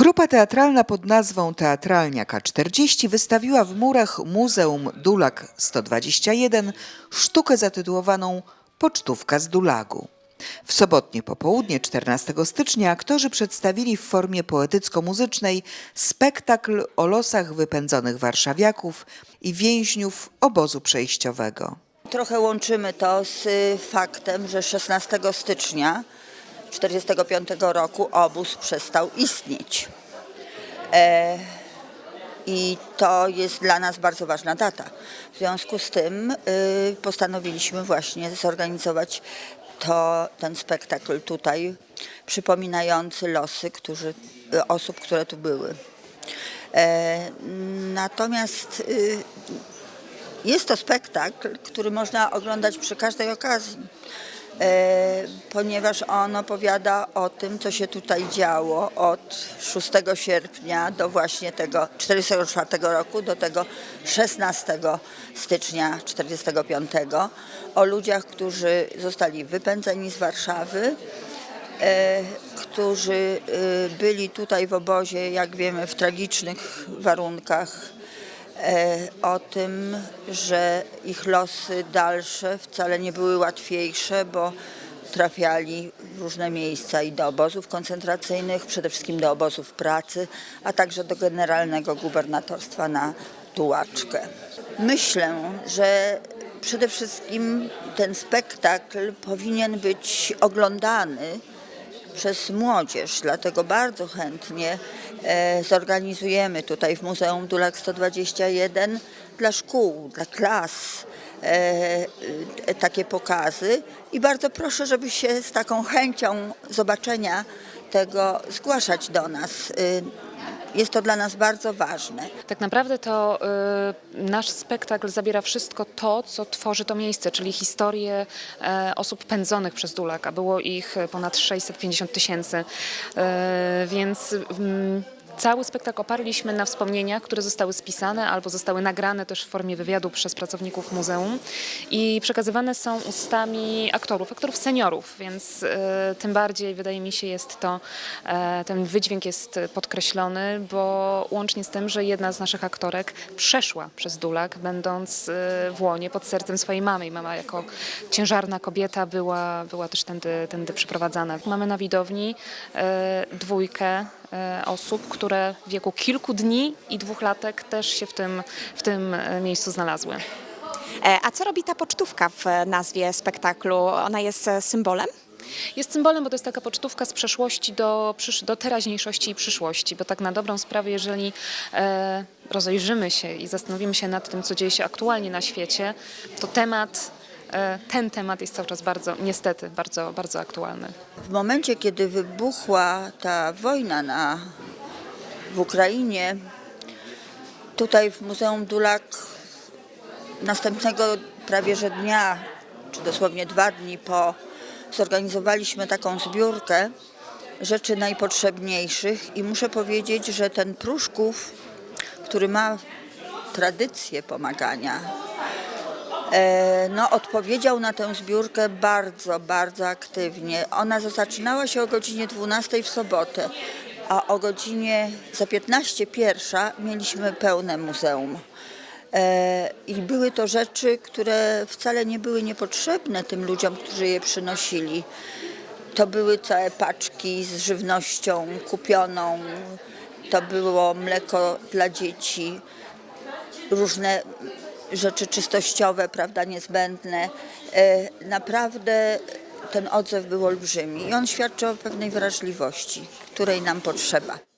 Grupa teatralna pod nazwą Teatralnia K40 wystawiła w murach Muzeum Dulak 121 sztukę zatytułowaną Pocztówka z Dulagu. W sobotnie popołudnie 14 stycznia aktorzy przedstawili w formie poetycko-muzycznej spektakl o losach wypędzonych warszawiaków i więźniów obozu przejściowego. Trochę łączymy to z y, faktem, że 16 stycznia 1945 roku obóz przestał istnieć. E, I to jest dla nas bardzo ważna data. W związku z tym y, postanowiliśmy właśnie zorganizować to, ten spektakl tutaj, przypominający losy którzy, y, osób, które tu były. E, natomiast y, jest to spektakl, który można oglądać przy każdej okazji, ponieważ on opowiada o tym, co się tutaj działo od 6 sierpnia do właśnie tego 1944 roku, do tego 16 stycznia 1945, o ludziach, którzy zostali wypędzeni z Warszawy, e, którzy e, byli tutaj w obozie, jak wiemy, w tragicznych warunkach. e, o tym, że ich losy dalsze wcale nie były łatwiejsze, bo trafiali w różne miejsca i do obozów koncentracyjnych, przede wszystkim do obozów pracy, a także do generalnego gubernatorstwa na Tułaczkę. Myślę, że przede wszystkim ten spektakl powinien być oglądany przez młodzież, dlatego bardzo chętnie e, zorganizujemy tutaj w Muzeum Dulak 121 dla szkół, dla klas e, e, takie pokazy i bardzo proszę, żeby się z taką chęcią zobaczenia tego zgłaszać do nas. Jest to dla nas bardzo ważne. Tak naprawdę to y, nasz spektakl zabiera wszystko to, co tworzy to miejsce, czyli historię e, osób pędzonych przez Dulak, a było ich ponad 650 tysięcy. E, więc mm, cały spektakl oparliśmy na wspomnieniach, które zostały spisane albo zostały nagrane też w formie wywiadu przez pracowników muzeum i przekazywane są ustami aktorów, aktorów seniorów, więc e, tym bardziej wydaje mi się jest to, e, ten wydźwięk jest podkreślony, bo łącznie z tym, że jedna z naszych aktorek przeszła przez Dulak, będąc e, w łonie pod sercem swojej mamy i mama jako ciężarna kobieta była, była też tędy, tędy przyprowadzana. Mamy na widowni dwójkę osób, które w wieku kilku dni i dwóch latek też się w tym, w tym e, miejscu znalazły. E, A co robi ta pocztówka w nazwie spektaklu? Ona jest e, symbolem? Jest symbolem, bo to jest taka pocztówka z przeszłości do, do teraźniejszości i przyszłości, bo tak na dobrą sprawę, jeżeli e, rozejrzymy się i zastanowimy się nad tym, co dzieje się aktualnie na świecie, to temat, e, ten temat jest cały czas bardzo, niestety, bardzo, bardzo aktualny. W momencie, kiedy wybuchła ta wojna na, w Ukrainie, tutaj w Muzeum Dulak następnego prawie że dnia, czy dosłownie dwa dni po, zorganizowaliśmy taką zbiórkę rzeczy najpotrzebniejszych i muszę powiedzieć, że ten Pruszków, który ma tradycję pomagania, E, no, odpowiedział na tę zbiórkę bardzo, bardzo aktywnie. Ona zaczynała się o godzinie 12 w sobotę, a o godzinie za 15 pierwsza mieliśmy pełne muzeum. E, I były to rzeczy, które wcale nie były niepotrzebne tym ludziom, którzy je przynosili. To były całe paczki z żywnością kupioną, to było mleko dla dzieci, różne rzeczy czystościowe, prawda, niezbędne. E, Naprawdę ten odzew był olbrzymi i on świadczy o pewnej wrażliwości, której nam potrzeba.